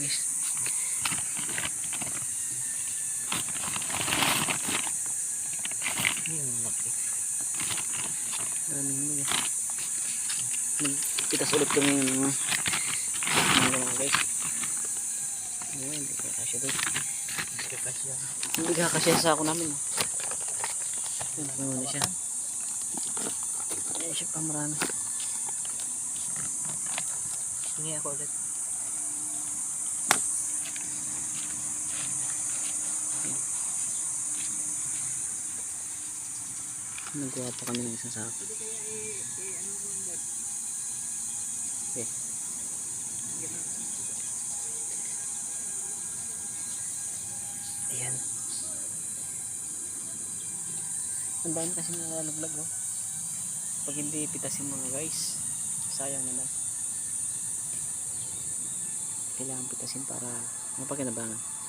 Guys. Yung laki. Maraming ano guys. Magpitas ulit kami ng mga mga guys. Ayan, hindi ka kasya doon. Hindi kasi yan. Hindi ka kasya sa ako namin. Ayan, ano na siya. Ayan siya pa marami. Hingi ako ulit. Nagawa pa kami ng isang sako. Pwede kaya i-ano ko lang dad. Okay. Ayan. Ang dami kasi nalalaglag oh. Pag hindi pitasin mga guys, sayang naman. Kailangan pitasin para mapagkinabangan.